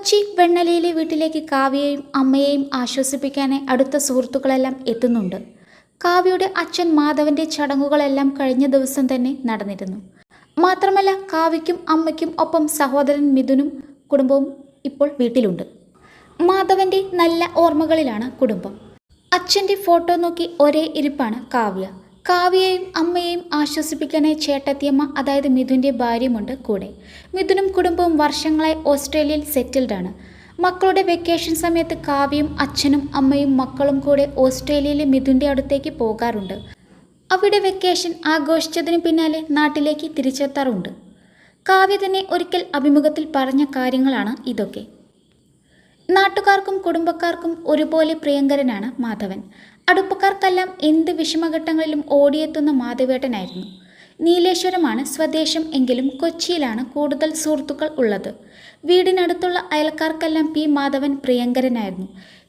കൊച്ചി വെണ്ണലയിലെ വീട്ടിലേക്ക് കാവ്യയും അമ്മയെയും ആശ്വസിപ്പിക്കാനായി അടുത്ത സുഹൃത്തുക്കളെല്ലാം എത്തുന്നുണ്ട്. കാവ്യയുടെ അച്ഛൻ മാധവന്റെ ചടങ്ങുകളെല്ലാം കഴിഞ്ഞ ദിവസം തന്നെ നടന്നിരുന്നു. മാത്രമല്ല കാവ്യയ്ക്കും അമ്മയ്ക്കും ഒപ്പം സഹോദരൻ മിഥുനും കുടുംബവും ഇപ്പോൾ വീട്ടിലുണ്ട്. മാധവന്റെ നല്ല ഓർമ്മകളിലാണ് കുടുംബം. അച്ഛന്റെ ഫോട്ടോ നോക്കി ഒരേ ഇരിപ്പാണ് കാവ്യ. കാവ്യയെയും അമ്മയെയും ആശ്വസിപ്പിക്കാനായി ചേട്ടത്തിയമ്മ അതായത് മിഥുന്റെ ഭാര്യയുമുണ്ട് കൂടെ. മിഥുനും കുടുംബവും വർഷങ്ങളായി ഓസ്ട്രേലിയയിൽ സെറ്റിൽഡാണ് മക്കളുടെ വെക്കേഷൻ സമയത്ത് കാവ്യയും അച്ഛനും അമ്മയും മക്കളും കൂടെ ഓസ്ട്രേലിയയിലെ മിഥുന്റെ അടുത്തേക്ക് പോകാറുണ്ട്. അവിടെ വെക്കേഷൻ ആഘോഷിച്ചതിന് പിന്നാലെ നാട്ടിലേക്ക് തിരിച്ചെത്താറുണ്ട്. കാവ്യ തന്നെ ഒരിക്കൽ അഭിമുഖത്തിൽ പറഞ്ഞ കാര്യങ്ങളാണ് ഇതൊക്കെ. നാട്ടുകാർക്കും കുടുംബക്കാർക്കും ഒരുപോലെ പ്രിയങ്കരനാണ് മാധവൻ. അടുപ്പക്കാർക്കെല്ലാം എന്ത് വിഷമഘട്ടങ്ങളിലും ഓടിയെത്തുന്ന മാധവേട്ടനായിരുന്നു. നീലേശ്വരമാണ് സ്വദേശം എങ്കിലും കൊച്ചിയിലാണ് കൂടുതൽ സുഹൃത്തുക്കൾ ഉള്ളത്. വീടിനടുത്തുള്ള അയൽക്കാർക്കെല്ലാം പി. മാധവൻ പ്രിയങ്കരനായിരുന്നു.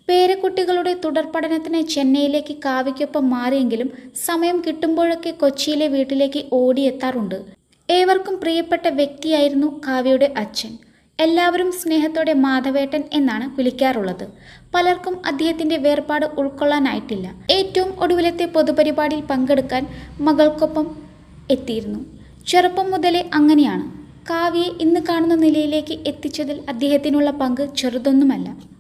പേരക്കുട്ടികളുടെ തുടർ പഠനത്തിന് ചെന്നൈയിലേക്ക് കാവ്യയ്ക്കൊപ്പം മാറിയെങ്കിലും സമയം കിട്ടുമ്പോഴൊക്കെ കൊച്ചിയിലെ വീട്ടിലേക്ക് ഓടിയെത്താറുണ്ട്. ഏവർക്കും പ്രിയപ്പെട്ട വ്യക്തിയായിരുന്നു കാവ്യയുടെ അച്ഛൻ. എല്ലാവരും സ്നേഹത്തോടെ മാധവേട്ടൻ എന്നാണ് വിളിക്കാറുള്ളത്. പലർക്കും അദ്ദേഹത്തിന്റെ വേർപാട് ഉൾക്കൊള്ളാനായിട്ടില്ല. ഏറ്റവും ഒടുവിലത്തെ പൊതുപരിപാടിയിൽ പങ്കെടുക്കാൻ മകൾക്കൊപ്പം എത്തിയിരുന്നു. ചെറുപ്പം മുതലേ അങ്ങനെയാണ്. കാവ്യയെ ഇന്ന് കാണുന്ന നിലയിലേക്ക് എത്തിച്ചതിൽ അദ്ദേഹത്തിനുള്ള പങ്ക് ചെറുതൊന്നുമല്ല.